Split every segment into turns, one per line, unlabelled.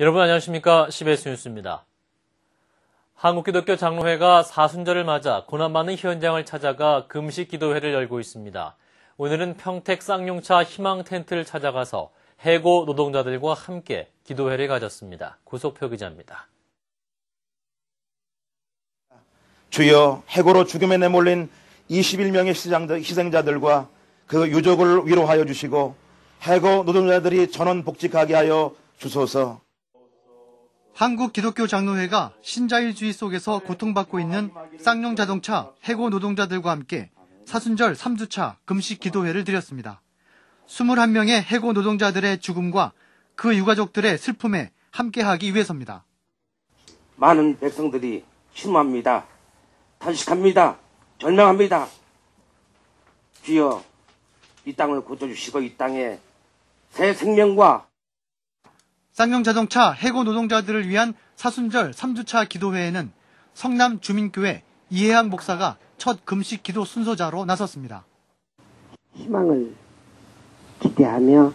여러분 안녕하십니까? CBS 뉴스입니다. 한국기독교 장로회가 사순절을 맞아 고난받는 현장을 찾아가 금식 기도회를 열고 있습니다. 오늘은 평택 쌍용차 희망 텐트를 찾아가서 해고 노동자들과 함께 기도회를 가졌습니다. 고속표 기자입니다.
주여 해고로 죽음에 내몰린 21명의 희생자들과 그 유족을 위로하여 주시고 해고 노동자들이 전원 복직하게 하여 주소서.
한국 기독교 장로회가 신자유주의 속에서 고통받고 있는 쌍용 자동차 해고 노동자들과 함께 사순절 3주차 금식 기도회를 드렸습니다. 21명의 해고 노동자들의 죽음과 그 유가족들의 슬픔에 함께하기 위해서입니다.
많은 백성들이 실무합니다. 탄식합니다. 절망합니다. 주여 이 땅을 고쳐주시고 이 땅에 새 생명과
쌍용 자동차 해고 노동자들을 위한 사순절 3주차 기도회에는 성남 주민교회 이해학 목사가 첫 금식 기도 순서자로 나섰습니다.
희망을 기대하며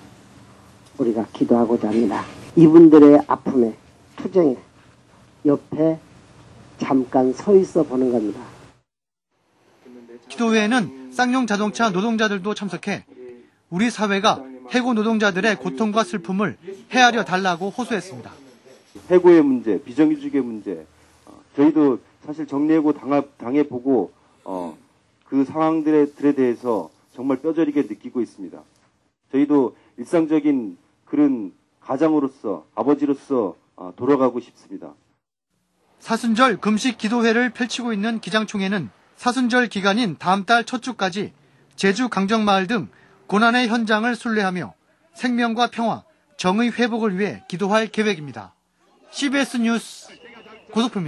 우리가 기도하고자 합니다. 이분들의 아픔에 투정에 옆에 잠깐 서 있어 보는 겁니다.
기도회에는 쌍용 자동차 노동자들도 참석해 우리 사회가 해고 노동자들의 고통과 슬픔을 헤아려 달라고 호소했습니다.
해고의 문제, 비정규직의 문제, 어, 저희도 사실 정리해고 당해보고 어, 그 상황들에 대해서 정말 뼈저리게 느끼고 있습니다. 저희도 일상적인 그런 가장으로서 아버지로서 어, 돌아가고 싶습니다.
사순절 금식 기도회를 펼치고 있는 기장총회는 사순절 기간인 다음 달 첫 주까지 제주 강정마을 등 고난의 현장을 순례하며 생명과 평화, 정의 회복을 위해 기도할 계획입니다. CBS 뉴스 고속표입니다.